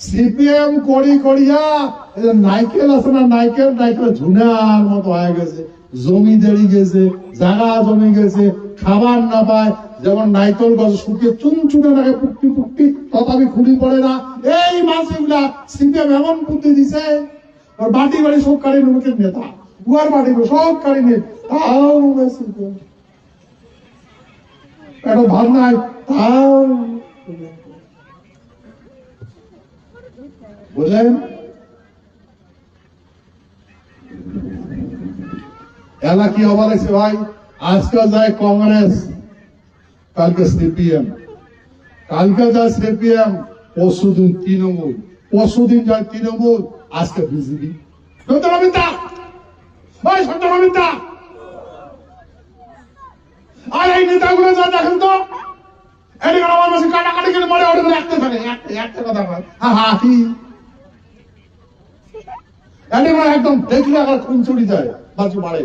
CPM করি করিয়া নাইকেল আছে না, নাইকেল নাইকেল ঝুনার মতো হয়ে গেছে। জমি দেড়ি গেছে জায়গা জমি গেছে, খাবার না পায়, যেমন নাইকল গাছ শুকিয়ে চুনচুনে লাগে পুকটি পুকটি, তথাপি খুলি পড়ে না। এই মাছগুলা সিপিএম এমন বুদ্ধি দিছে বাটি বাড়ি সব কারি মুখের নেতা উয়ার বাড়ি সব কারি নে তাও সিপিএম এটা ভাব নাই তাও বুঝলেন এলা কি হবার ভাই? আজকে যায় কংগ্রেস, কালকে সিপিএম। কালকে যায় সিপিএম, পরশুদিন তৃণমূল। পরশুদিন যায় তৃণমূল, আজকে বিজেপি। সত্যরমিতা ওই সত্যরমিতা আর এই নেতাগুলো যা দেখেন তো, এদিকে আমার মাসে কাটাকাটি করে মরে ওটা রাখতে থাকে একটা কথা বল। হা হা কি মানে একদম দেখলে আবার খুন চুরি যায়, বাজু মারে।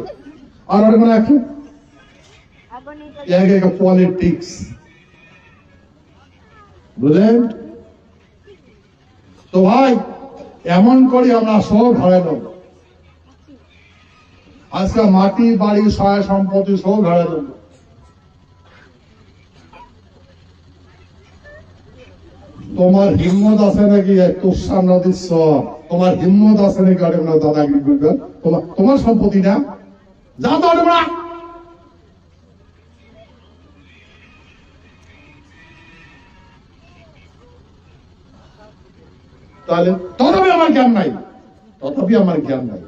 আর ওটা মানে এক পলিটিক্স বুঝলেন? তো ভাই, এমন করি আমরা সব আজকে মাটি, বাড়ি, সহায় সম্পত্তি সব হারাইলাম তোমার হিম্মত আছে নাকি তোষার নদীর সব? তোমার হিম্মত অনেক না দাদাগিরি করবে তোমার তোমার সম্পত্তি না? যা তো তাহলে আমার জ্ঞান নাই। আমার জ্ঞান নাই।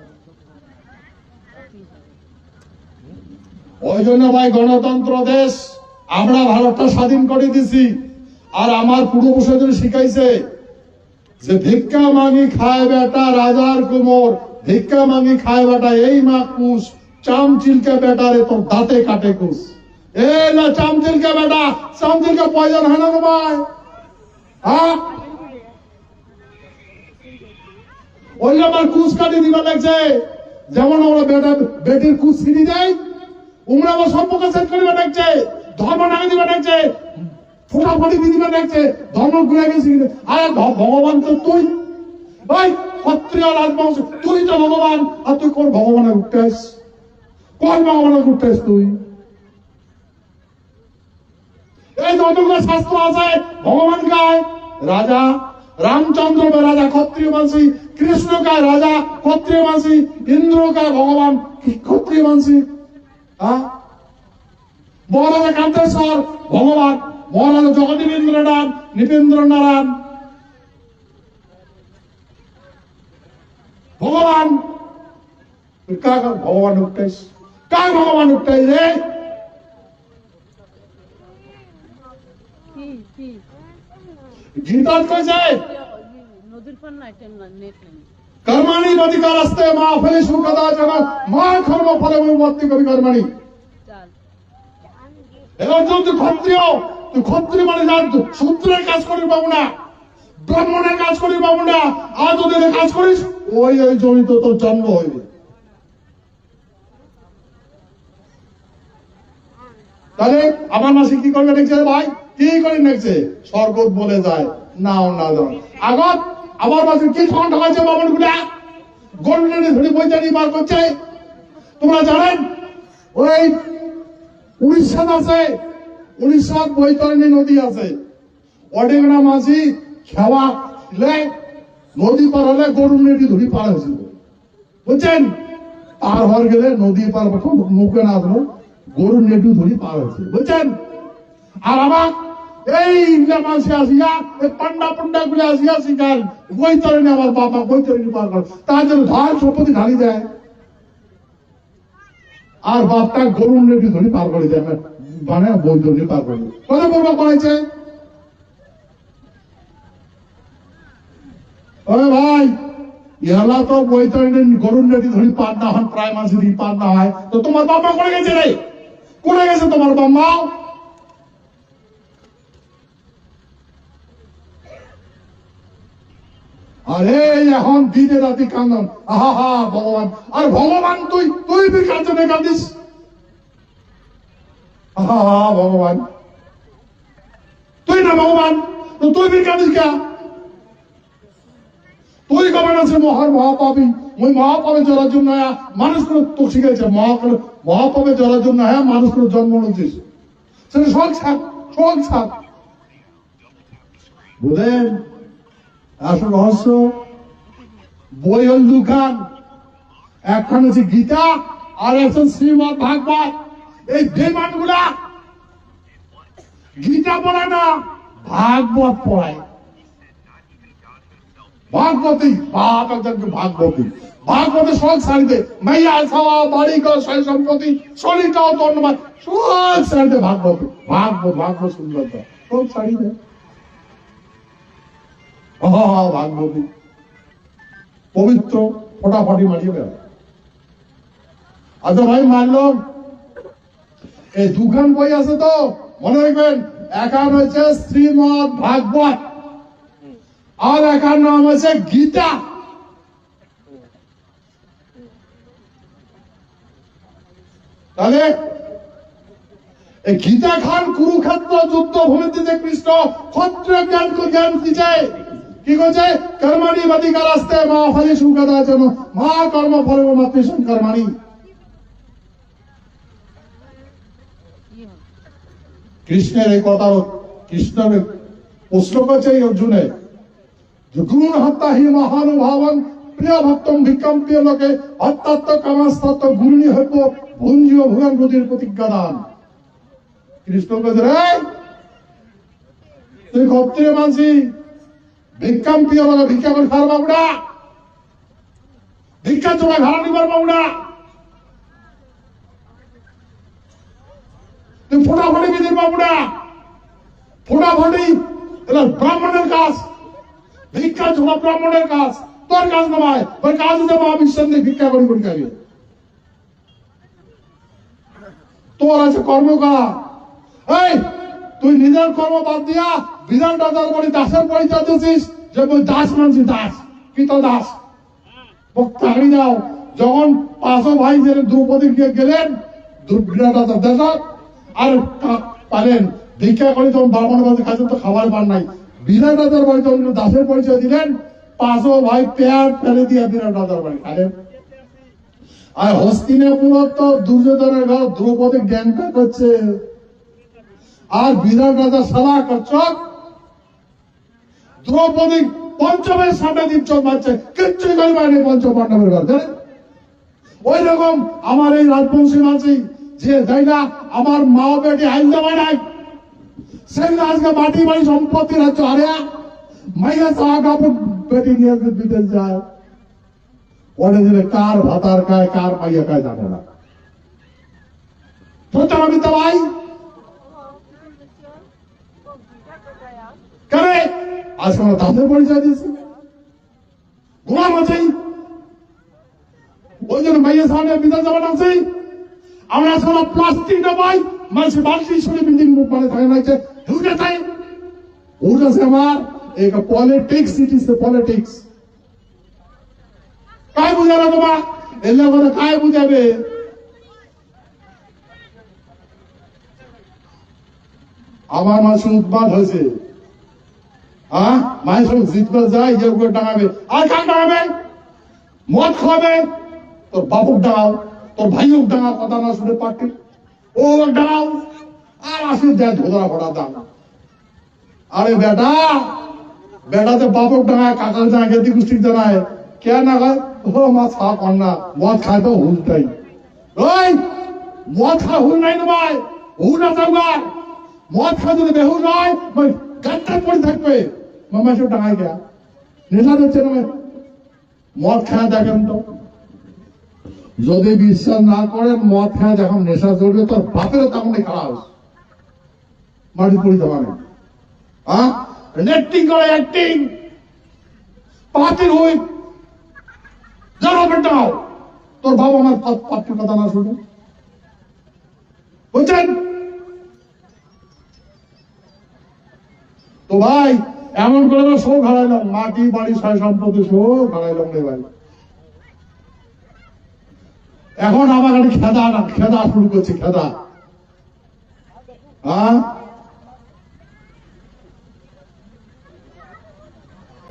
ওই জন্য গণতন্ত্র দেশ, আমরা ভারতটা স্বাধীন করে দিছি। আর আমার পূর্বপুরুষদের শিখাইছে যে ভিক্ষা মাগি খায় বেটা রাজার কুমোর, ভিক্ষা মাগি খায় বেটা এই মা কুস চাম চিলকে বেটা রে তোর দাঁতে কাটে কুশ এ না চাম চিলকে বেটা চাম চিলকে পয়জন হয় না ভাই। হ্যাঁ ওই আমার কুস কাটি দিবা লাগছে যেমন আমরা বেটা বেটির কুস ছিঁড়ি দেয় উমরা সম্পর্ক সেট করিবা লাগছে ধর্ম নাগে দিবা লাগছে ফোটাফুটি দিদিবা দেখছে ধর্ম ঘুরে গেছি আরে ভগবান তো তুই। ভাই, ক্ষত্রিয় রাজবংশ, তুই তো ভগবান, আর তুই কোন ভগবানের উঠতেস কোন ভগবানের উঠতেস তুই? এই যতগুলো শাস্ত্র আছে, ভগবান গায়, রাজা, রামচন্দ্র বে রাজা, ক্ষত্রিয় মানসি কৃষ্ণ গায় রাজা, ক্ষত্রিয় মানসি ইন্দ্র গায় ভগবান, কি ক্ষত্রিয় মানসি হ্যাঁ? মহারাজা কান্তেশ্বর, ভগবান। মহারাজা জগদীবেন্দ্র নারায়ণ নৃপেন্দ্র নারায়ণ। ভগবান কাক ভগবান উঠতেস কাক ভগবান উঠতেস রে? কি কি গীতা কইছে নদীর পার না এটা নেট নেই কর্মাণি অধিকার আসতে, মা ফলে সুখদা জগৎ মা কর্ম ফলে মুক্তি কবি কর্মাণি। চাল এবার যদি ক্ষত্রিয় তুই ক্ষত্রিয় মানে জান সূত্রের কাজ করিস পাবো না ব্রাহ্মণের কাজ করিস পাবো না যদি কাজ করিস, ওই ওই জমিত তোর জন্ম হইবে। তাহলে আমার মাসে কি করবে দেখছে ভাই? কি করে দেখছে? স্বর্গ বলে যায়, নাও না দাও। আগত, আমার মাসে কি ফন্ড হয়েছে বামনগুলা গোল্ডেন ধরে বইটারি বার করছে। তোমরা জানেন, ওই উড়িষ্যাত আছে উড়িষ্যাত বৈতরণী নদী আছে। অডেগনা মাঝি, খেওয়া নদী পার হলে গরু নেটি ধরি পার হয়েছিল বুঝছেন? পার হওয়ার গেলে নদী পার মুখে না আসলো গরু নেটু ধরি পার হয়েছে বুঝছেন? আর আমার এই মাসে আসিয়া, এই পান্ডা পান্ডা গুলো আসিয়া শিকার। বৈতরণী আমার বাবা, বৈতরণী পার করে। তার জন্য ধার সম্পত্তি ঢালি দেয়। আর বাপটা গরুর নেটি ধরে পার করে দেয়। মানে বৈতরণী পার করে দেয়। কত বড় ওরে ভাই ইহালা তো গরুর ধরে পার না হন প্রায় মাসে দিন পার না হয়। তো তোমার বাবা করে গেছে রে? করে গেছে তোমার আরে, এখন দিনে রাতি কান্দন আহা হা ভগবান। আর ভগবান তুই তুই বি কাঁদনে কাঁদিস হা ভগবান। তুই না ভগবান তুই তুই আছে মহাপাপী? ওই চলার জন্য মানুষ করে তো শিখেছে মহাপাপে চলার জন্য হ্যাঁ মানুষ করে জন্ম নিয়েছিস সেটা শখ ছাড় বুঝলেন? আসল রহস্য? বই হল দুখান একখান হচ্ছে গীতা আর একজন শ্রীমদ ভাগবত। এই বেমানগুলা গীতা পড়ায় না, ভাগবত পড়ায় ভাগবতী বাপ ভাগবতী। ভাগবতে সব ছাড়িতে মাইয়া খাওয়া বাড়ি ঘর সয় সম্পত্তি শরীরটাও ধন্যবাদ সব ছাড়িতে ভাগবত। ভাগবত ভাগবত সুন্দর সব ছাড়িতে ভাগবতী পবিত্র, ফটাফটি মারিয়ে গেল আচ্ছা ভাই মানলাম এই দুখান বই আছে তো, মনে রাখবেন একান হচ্ছে শ্রীমদ ভাগবত, আর একার নাম হচ্ছে গীতা। তাহলে গীতা খান কুরুক্ষেত্র যুদ্ধ ভূমিতে যে কৃষ্ণ ক্ষত্রিয় জ্ঞান জ্ঞান দিচ্ছে কি করছে কর্মাণী বাদিকার আসতে মা ফলে সুখদা যেন মা কর্ম ফল মাতৃ কর্মাণী কি হবে কৃষ্ণের এই কথা কৃষ্ণের প্রশ্ন করছে অর্জুনে। গুণ হত্যা হি মহানুভাবন প্রিয় ভক্তম ভিক্ষম প্রিয় লোকে অত্যাত্ম কামাস্তত্ব গুরুণী হইব ভঞ্জীয় ভুগান গতির প্রতিজ্ঞা দান। কৃষ্ণ কে রে তুই ক্ষত্রিয় মানসি ভিক্ষাম প্রিয় লোকে ভিক্ষা করে খার বাবুড়া ভিক্ষা চোরা ঘাড়া নিবার বাবুড়া তুই ফোটাফুটি বিধির বাবুরা ফোটাফুটি এটা ব্রাহ্মণের কাজ। ভিক্ষা ছোড়া ব্রাহ্মণের কাজ। তোর কাজ নয় তোর কাজ হচ্ছে মহাবিশ্বাস দিয়ে ভিক্ষা করি করি খাবি। তোর আছে কর্ম করা এই, তুই নিজের কর্ম বাদ দিয়া বিধান রাজার বাড়ি দাসের পরিচয় দিয়েছিস, যে দাস মানছি, দাস। কি তো দাস? বক্তাগড়ি যাও যখন পাঁচো ভাই যে দ্রৌপদী গেলেন দু- বিরাট রাজার দেশত। আর পারেন ভিক্ষা করে যখন ব্রাহ্মণের বাড়িতে তো খাবার পান নাই। বিরাট রাজার বাড়ি যখন দাসের পরিচয় দিলেন। পাঁচো ভাই পেয়ার ফেলে দিয়ে রাজার বাড়ি আর হস্তিনাপুর তো দুর্যোধনের ঘর, দ্রৌপদী করছে। আর বিরাট রাজা সালা করছক দ্রৌপদী পঞ্চমের সামনে দিন চোখ মারছে কিচ্ছুই করি পারেনি পঞ্চ পাণ্ডবের ঘর ওই রকম আমার এই রাজবংশী মাঝি যে না আমার মা বেটি আইন জামাই নাই, সেই আজকে মাটি বাড়ি সম্পত্তি রাজ্য আরে মাইয়া চাওয়া কাপড় বেটি নিয়ে বিদেশ যায় ওটা দিলে কার ভাতার খায় কার মাইয়া খায় জানে না। প্রচার আমি তো ভাই কেন আজকে আমরা দাসের পরিচয় দিয়েছি? গোলাম আছে ওই জন্য মাইয়ের সামনে বিধান যাবেন আছে আমরা আজকাল প্লাস্টিক না পাই মানুষ বালতি শুনে বিল্ডিং মানে থাকে না যে হুটা চাই হুটা আছে আমার एक politics it is the politics काय बुझाला তোমা এলে করে काय বুঝাবে আমার মাসে উৎপাদ হয়েছে হ্যাঁ মায়ের সঙ্গে জিততে যায় যে উপরে টাঙাবে আর কার টাঙাবে মদ খাবে তোর বাবুক ডাঙাও তোর ভাইও ডাঙাও কথা না শুনে পাটি ও ডাঙাও আর আসি দেয় ধোদরা ভরা দাম আরে বেটা, বেটাতে বাবুক ডাঙায় কাকার ডাঙা গেদি কুষ্টির জানায় কে না খায়? ও মা ছা কন্যা, মদ খায় তো হুলটাই ওই, মদ খা হুল নাই না ভাই হুল না যাওয়ার মদ খা যদি বেহু নয় গানটা পড়ে থাকবে। মামা সব ডাঙায় গেয়া। নেশা দিচ্ছে না? মদ খায় দেখেন তো। যদি বিশ্বাস না করেন মদ খায় যখন নেশা চলবে তোর বাপেরও তেমন খারাপ মাটি পড়ি করে বুঝছেন? তো ভাই, এমন করে শোক হারাইলাম। মাটি বাড়ি ছয় সম্পত্তি শোক হারাইলাম রে ভাই। এখন আমার খেদা খেদা শুরু করছে খেদা। হ্যাঁ?